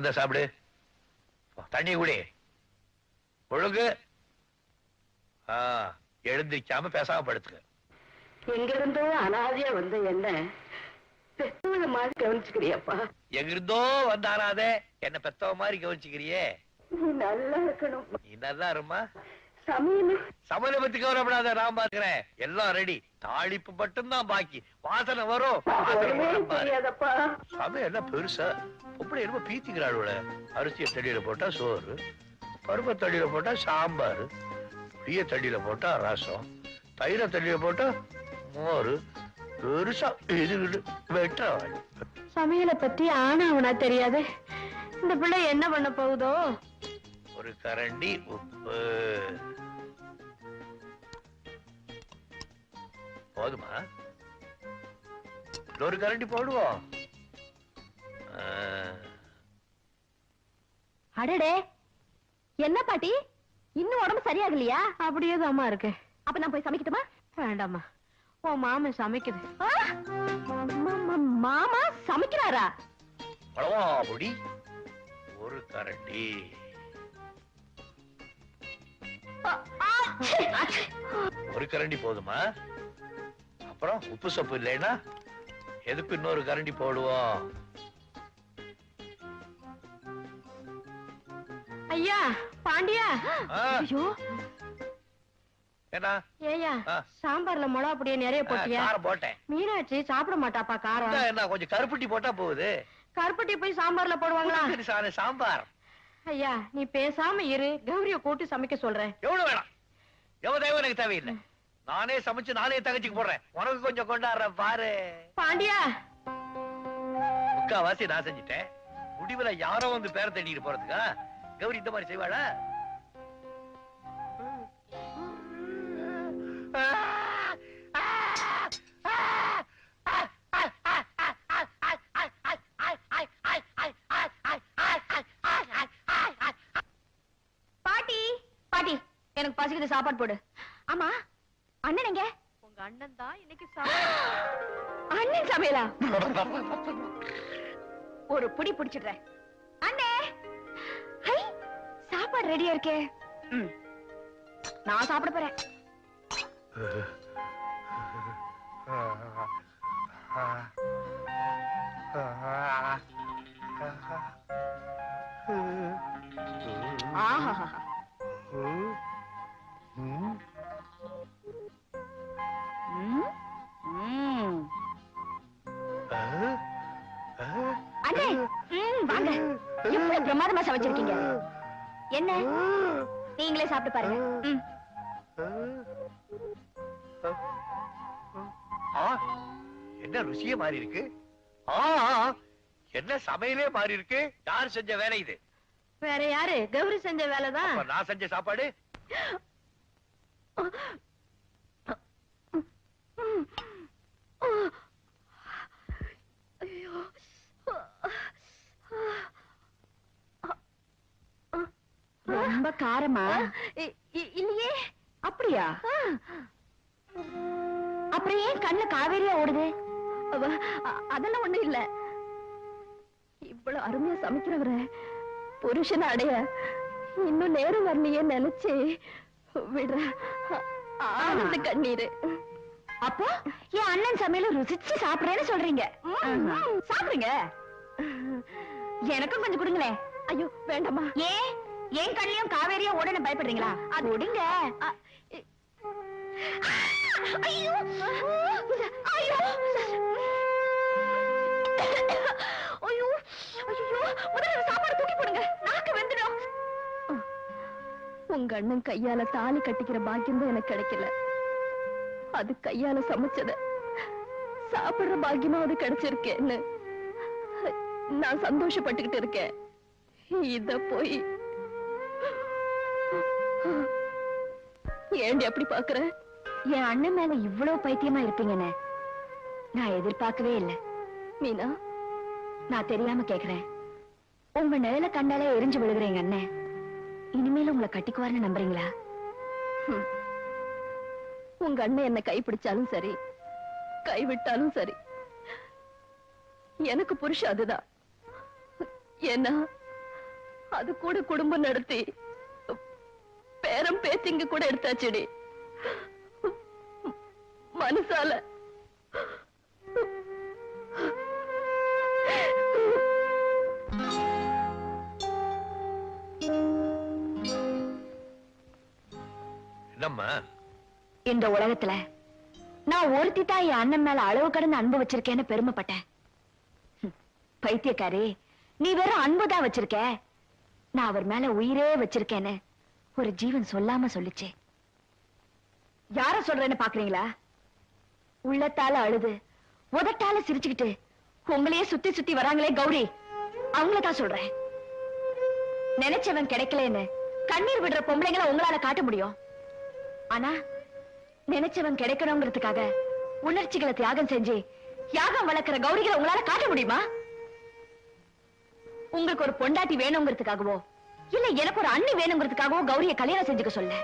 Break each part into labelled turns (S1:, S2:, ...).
S1: இந்த சாப்பிடு. தண்ணி குடி. ஒழுங்கு. எழுந்திருக்காம பேசாம படுத்துக்க.
S2: எங்க இருந்தோ அனாதையா வந்த என்ன? பெத்தவங்க மாதிரி கவனிச்சுக்கிறியப்பா?
S1: எங்கிருந்தோ வந்தாராதே என்ன பெத்தவ மாதிரி கவனிச்சுக்கிறியே.
S2: நீ நல்லா இருக்கணும்.
S1: நீ நல்லா இருமா
S2: சமையல்
S1: பத்தி கவலைப்படாத நான் பாக்குறேன் எல்லாம் ரெடி தாளிப்பு மட்டும்தான் பாக்கி. வாசனை வரும். வாசனை
S2: ஒண்ணுமே
S1: வரும் பாரு.
S2: தெரியாதப்பா.
S1: சமையல் என்ன பெருசா? பொம்பளை என்னமோ பீத்திக்கிறாள் அரிசியை தண்ணியில போட்டா சோறு. பருப்பை தண்ணியில போட்டா சாம்பார். புளிய தண்ணியில போட்டா ரசம். தயிரை தண்ணியில போட்டா மோர். பெருசா இது வெட்டுறவள்
S2: சமையலை பத்தி ஆனா அவனா தெரியாது. இந்த பிள்ளை என்ன பண்ண போகுதோ?
S1: ஒரு கரண்டி உப்பு. போதுமா? இன்னொரு கரண்டி போடுவோம்.
S2: அடடே. என்ன பாட்டி? இன்னும் உடம்பு சரியாகலையா? அப்படியே தாமா இருக்கு. அப்ப நான் போய் சமைக்கட்டுமா? வேண்டாம்மா. உன் மாமன் சமைக்குது. மாமா சமைக்கிறாரா?
S1: ஒரு கரண்டி. ஒரு கரண்டி போதுமா? அப்புறம் உப்பு சப்பு இல்லைன்னா எதுக்கு இன்னொரு கரண்டி போடுவோம்?
S2: ஐயா பாண்டியா. ஐயோ.
S1: என்ன
S2: ஏயா
S1: ஆ.
S2: சாம்பார்ல மிளகா அப்படியே நிறைய போட்டியா?
S1: போட்டேன்.
S2: மீனாட்சி சாப்பிட மாட்டாப்பா காரம்.
S1: என்ன கொஞ்சம் கருப்பட்டி போட்டா போகுது.
S2: கருப்பட்டி போய் சாம்பார்ல போடுவாங்களா?
S1: சாம்பார்.
S2: ஐயா நீ பேசாம இரு. கௌரிய கூட்டி சமைக்க சொல்றேன்.
S1: எவ்வளவு வேணாம். எவ்வளவு தேவை எனக்கு தேவையில்லை. நானே சமைச்சு நானே தகச்சிக்கு போடுறேன். உனக்கு கொஞ்சம் கொண்டாடுறேன் பாரு.
S2: பாண்டியா.
S1: முக்காவாசி நான் செஞ்சுட்டேன். முடிவுல யாரோ வந்து பேர தேடிட்டு போறதுக்கா? கௌரி இந்த மாதிரி செய்வாளா?
S2: எனக்கு பசிக்குது சாப்பாடு போடு. ஆமா அண்ணன் எங்க? உங்க அண்ணன் தான் இன்னைக்கு அண்ணன் சமையலா? ஒரு புடி புடிச்சிடுறேன். அண்ணே! ஹை சாப்பாடு ரெடியா இருக்கே. நான் சாப்பிட போறேன். ஆஹா. அண்ணே ம், வாங்க. எப்படி பிரமாதமா சமைச்சிருக்கீங்க. என்ன? நீங்களே சாப்பிட்டு பாருங்க.
S1: என்ன ருசியே மாறி இருக்கு என்ன சமையலே மாறி இருக்கு யார் செஞ்ச வேலை இது?
S2: வேற யாரு? கௌரி செஞ்ச வேலைதான்.
S1: நான் செஞ்ச சாப்பாடு?
S2: ரொம்ப காரமா? இல்லையே. அப்படியா? அப்புறம் ஏன் கண்ணு காவேரியா ஓடுது? அதெல்லாம் ஒண்ணும் இல்ல. இவ்வளவு அருமையா சமைக்கிறவர புருஷனை அடைய இன்னும் நேரம் வரலையே நினைச்சு விடுற ஆனந்த கண்ணீரு. அப்போ என் அண்ணன் சமையல ருசிச்சு சாப்பிடுறேன்னு சொல்றீங்க. சாப்பிடுங்க. எனக்கும் கொஞ்சம் கொடுங்களேன் ஐயோ வேண்டாமா ஏன் ஏன் கண்ணியும் காவேரியா உடனே பயப்படுறீங்களா? அது ஐயோ. ஐயோ. உங்க அண்ணன் கையால தாலி கட்டிக்கிற பாக்கியம் தான் எனக்கு கிடைக்கல. அது கையால சமைச்சத சாப்பிடுற பாக்கியமாவது கிடைச்சிருக்கேன்னு நான் சந்தோஷப்பட்டுக்கிட்டு இருக்கேன். இத போய் ஏண்டி அப்படி பாக்குற? என் அண்ணன் மேல இவ்வளவு பைத்தியமா இருப்பீங்கன்னு நான் எதிர்பார்க்கவே இல்லை. மீனா? நான் தெரியாம கேக்குறேன். உங்க நிழல கண்டாலே எரிஞ்சு விழுகிறேங்க அண்ணன் இனிமேல் உங்களை கட்டிக்குவாருன்னு நம்புறீங்களா? உங்க அண்ணன் என்ன கைப்பிடிச்சாலும் சரி கைவிட்டாலும் சரி எனக்கு புருஷன் அதுதான். ஏன்னா அது கூட குடும்பம் நடத்தி பேரம் பேத்திங்க கூட எடுத்தாச்சுடி. மனசால
S1: என்னம்மா?
S2: இந்த உலகத்துல நான் ஒருத்தி தான் என் அண்ணன் மேல அளவு கடந்து அன்பு வச்சிருக்கேன்னு பெருமைப்பட்டேன். பைத்தியக்காரி நீ வெறும் அன்புதான் வச்சிருக்க. நான் அவர் மேல உயிரே வச்சிருக்கேன்னு ஒரு ஜீவன் சொல்லாம சொல்லிச்சே. யார சொல்றேன்னு பாக்குறீங்களா? உள்ளத்தால அழுது உதட்டால சிரிச்சுக்கிட்டு உங்களையே சுத்தி சுத்தி வராங்களே கௌரி அவங்கள தான் சொல்றேன். நினைச்சவன் கிடைக்கலன்னு கண்ணீர் விடுற பொம்பளைங்களை உங்களால காட்ட முடியும். ஆனா நினைச்சவன் கிடைக்கணுங்கிறதுக்காக உணர்ச்சிகளை தியாகம் செஞ்சு யாகம் வளர்க்கிற கௌரிகளை உங்களால காட்ட முடியுமா? உங்களுக்கு ஒரு பொண்டாட்டி வேணுங்கிறதுக்காகவோ இல்ல எனக்கு ஒரு அண்ணி வேணுங்கிறதுக்காகவோ கௌரிய கல்யாணம் செஞ்சுக்க சொல்ல.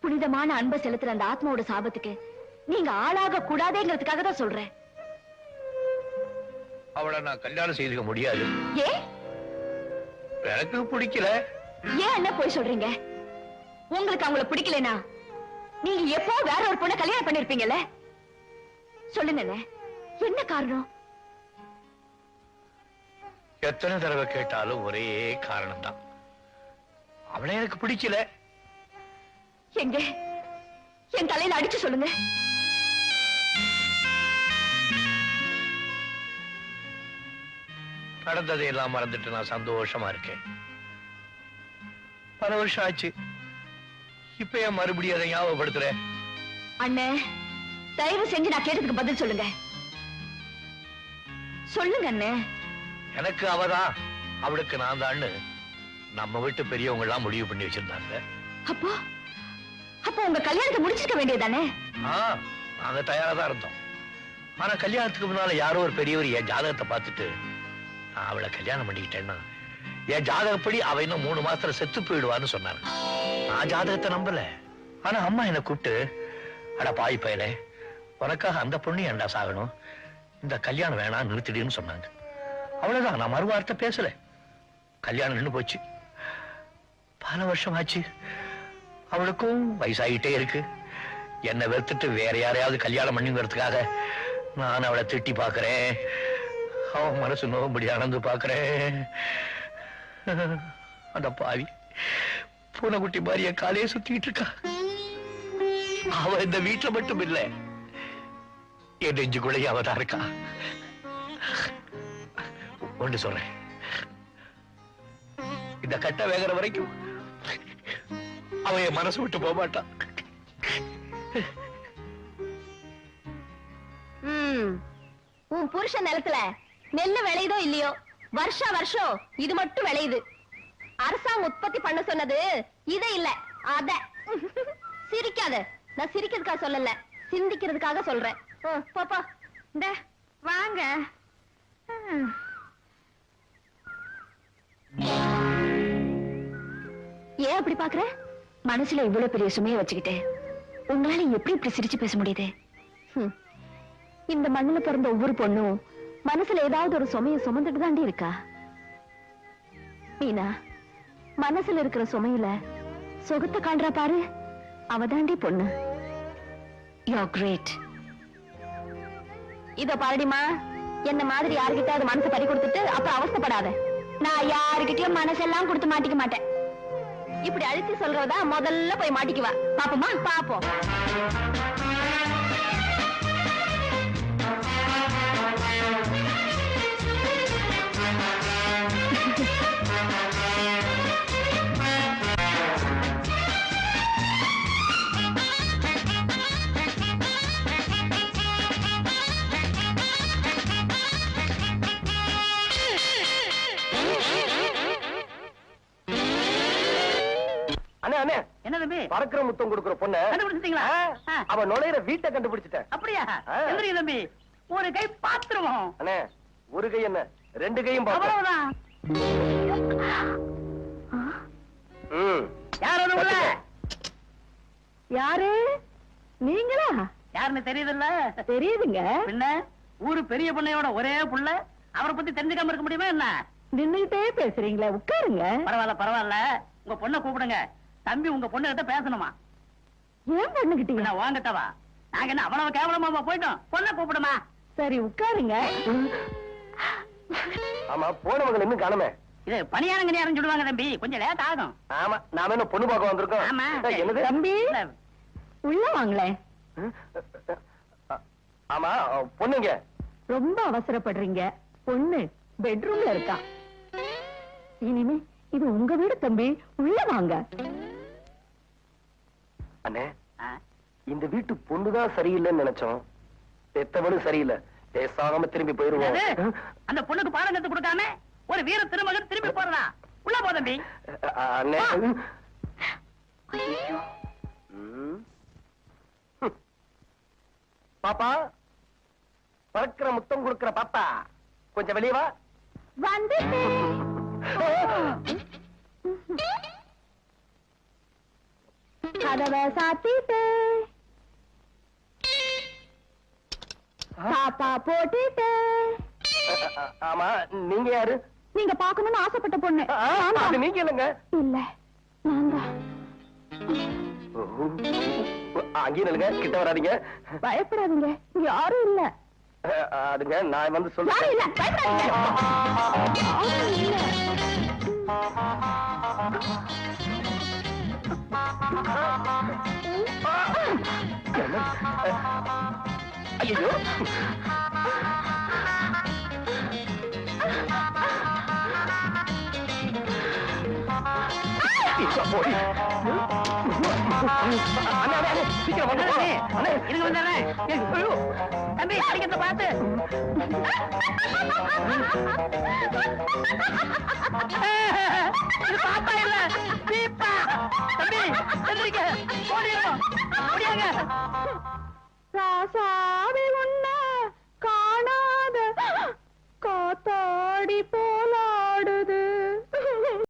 S2: புனிதமான அன்பை செலுத்துற அந்த ஆத்மாவோட சாபத்துக்கு நீங்க ஆளாக கூடாதேங்கிறதுக்காக தான் சொல்றேன்.
S1: அவளை நான் கல்யாணம் செய்துக்க முடியாது.
S2: ஏ
S1: எனக்கு பிடிக்கல.
S2: ஏன் அண்ணா போய் சொல்றீங்க? உங்களுக்கு அவங்கள பிடிக்கலனா நீங்க எப்போ வேற ஒரு பொண்ணை கல்யாணம் பண்ணிருப்பீங்கல்ல? சொல்லுங்க. என்ன காரணம்?
S1: எத்தனை தடவை கேட்டாலும் ஒரே காரணம் தான் அவளை எனக்கு பிடிக்கல.
S2: எங்க? என் தலையில அடிச்சு சொல்லுங்க.
S1: நடந்ததை எல்லாம் மறந்துட்டு நான் சந்தோஷமா இருக்கேன். பல வருஷம் ஆச்சு. இப்ப ஏன் மறுபடியும் அதை ஞாபகப்படுத்துற.
S2: அண்ணே தயவு செஞ்சு நான் கேட்டதுக்கு பதில் சொல்லுங்க. சொல்லுங்க அண்ணே.
S1: எனக்கு அவதான். அவளுக்கு நான் தான்னு நம்ம வீட்டு பெரியவங்க எல்லாம் முடிவு பண்ணி வச்சிருந்தாங்க.
S2: அப்போ அப்போ உங்க கல்யாணத்தை முடிச்சிருக்க வேண்டியதானே
S1: நாங்க தயாரா தான் இருந்தோம். ஆனா கல்யாணத்துக்கு முன்னால யாரோ ஒரு பெரியவர் என் ஜாதகத்தை பார்த்துட்டு நான் அவளை கல்யாணம் பண்ணிக்கிட்டேன்னா என் ஜாதகப்படி அவ இன்னும் மூணு மாசத்துல செத்து போயிடுவான்னு சொன்னாங்க. நான் ஜாதகத்தை நம்பல. ஆனா அம்மா என்னை கூப்பிட்டு அட பாய் பயலே உனக்காக அந்த பொண்ணு ஏன்டா சாகணும்? இந்த கல்யாணம் வேணாம் நிறுத்திடுன்னு சொன்னாங்க. அவ்வளவுதான் நான் மறுவார்த்தை பேசல. கல்யாணம் நின்று போச்சு. பல வருஷம் ஆச்சு. அவளுக்கும் வயசாகிட்டே இருக்கு. என்னை வெறுத்துட்டு வேற யாரையாவது கல்யாணம் பண்ணிங்கிறதுக்காக நான் அவளை திட்டி பார்க்கறேன் அவன் மனசு நோம்படி அணந்து பார்க்கறேன் அந்த பாவி. பூனைக்குட்டி மாதிரிய காலையே சுத்திட்டு இருக்கா. அவ இந்த வீட்டுல மட்டும் இல்ல. என் நெஞ்சுக்குள்ளேயே அவ தான் இருக்கா. ஒன்று சொல்றேன். இந்த கட்ட வேகிற வரைக்கும் அவ என் மனசு விட்டு போக மாட்டான்
S2: உன் புருஷன் நிலத்துல நெல்லு விளையுதோ இல்லையோ? வருஷா வருஷம் இது மட்டும் விளையுது. அரசாங்கம் உற்பத்தி பண்ண சொன்னது இத இல்ல அத. சிரிக்காத. நான் சிரிக்கிறதுக்காக சொல்லல சிந்திக்கிறதுக்காக சொல்றேன். ம், இந்த வாங்க. ஏன் அப்படி பாக்குற? மனசுல இவ்வளவு பெரிய சுமையை வச்சுக்கிட்டு. உங்களால எப்படி இப்படி சிரிச்சு பேச முடியுது? இந்த மண்ணுல பிறந்த ஒவ்வொரு பொண்ணும் மனசுல ஏதாவது ஒரு சுமைய சுமந்துட்டு தாண்டி இருக்கா? மீனா மனசுல இருக்கிற சுமையில சுகத்தை காண்றா பாரு. அவ தாண்டி பொண்ணு. யோ கிரேட் இதோ பாருடிமா என்ன மாதிரி யாருக்கிட்டாவது மனசு பறி கொடுத்துட்டு அப்புறம் அவஸ்தைப்படாத. நான் யாருக்கிட்டயும் மனசெல்லாம் கொடுத்து மாட்டிக்க மாட்டேன். இப்படி அழுத்தி சொல்றதா முதல்ல போய் மாட்டிக்குவா. பாப்போமா? பாப்போம்.
S3: பறக்கிற முத்தம் கொடுக்கிற பொண்ணு
S4: கண்டுபிடிச்சிட்டீங்களா.
S3: அவ நுழையிற வீட்டை கண்டுபிடிச்சிட்டேன்.
S4: அப்படியா?
S3: ஆ.
S4: எந்திரிங்க தம்பி. ஒரு கை பாத்துருவோம்
S3: அண்ணே ஒரு கை என்ன? ரெண்டு கையும்
S4: அவ்வளவுதான். யார் அது உள்ள?
S2: யாரு? நீங்களா?
S4: யாருன்னு தெரியுதுல்ல?
S2: தெரியுதுங்க.
S4: பின்ன ஊரு பெரிய பொண்ணையோட ஒரே புள்ள. அவரை பத்தி தெரிஞ்சுக்காம இருக்க முடியுமா என்ன?
S5: நின்னுகிட்டே பேசுறீங்களே உட்காருங்க.
S4: பரவாயில்ல பரவாயில்ல. உங்க பொண்ணை கூப்பிடுங்க. தம்பி உங்க பொண்ணு கிட்ட பேசணுமா?
S5: ஏன் பண்ணுகிட்டீங்க
S4: வாங்கட்டவா? நாங்க என்ன அவ்வளவு கேவலமா போயிட்டோம்? பொண்ணை கூப்பிடுமா?
S5: சரி உட்காருங்க.
S3: ஆமா போனவங்க இன்னும் காணுமே.
S4: இது பணியாரங்க நேரம் சொல்லுவாங்க தம்பி. கொஞ்சம் லேட் ஆகும்.
S3: ஆமா நாம என்ன பொண்ணு பார்க்க வந்திருக்கோம்.
S4: ஆமா.
S3: என்னது?
S5: தம்பி உள்ள வாங்களேன்
S3: ஆமா பொண்ணுங்க.
S5: ரொம்ப அவசரப்படுறீங்க. பொண்ணு பெட்ரூம்ல இருக்கா. இனிமே இது உங்க வீடு தம்பி. உள்ள வாங்க.
S3: அண்ணே இந்த வீட்டு பொண்ணுதான் சரியில்லைன்னு நினைச்சோம். பெத்தவனும் சரியில்லை. பேசாம திரும்பி போயிருவோம்?
S4: அந்த பொண்ணுக்கு பாடம் கத்து கொடுக்காம ஒரு வீர திருமகன் திரும்பி போறதா? உள்ள போ தம்பி.
S3: அஹ், அண்ணே. பாப்பா பறக்கிற முத்தம் கொடுக்கிற பாப்பா கொஞ்சம் வெளியே வா.
S5: கதவை சாத்திட்டு. தாத்தா போட்டுட்டு.
S3: ஆமா நீங்க யாரு?
S5: நீங்க பாக்கணும்னு ஆசைப்பட்ட பொண்ணு.
S3: அது நீங்க இல்லைங்க.
S5: இல்ல நான் தான்.
S3: அங்கேயும் கிட்ட வராதீங்க.
S5: பயப்படாதீங்க யாரும் இல்ல.
S3: அதுங்க நான் வந்து
S5: இல்ல
S3: சொல்றேன்
S5: பயப்படாதீங்க
S3: ஐயோ போடி அண்ணே அண்ணே அண்ணே சீக்கிரம் வந்து அண்ணே
S4: இருங்க வந்துடுறேன்.
S3: ஐயோ
S4: தம்பி அடிக்கிறத பார்த்து இது பாப்பா இல்ல பீப்பா தம்பி எந்திரிக்க. ஓடிடுவோம் ஓடியாங்க.
S5: ராசாவி காணாத காத்தாடி போலாடுது.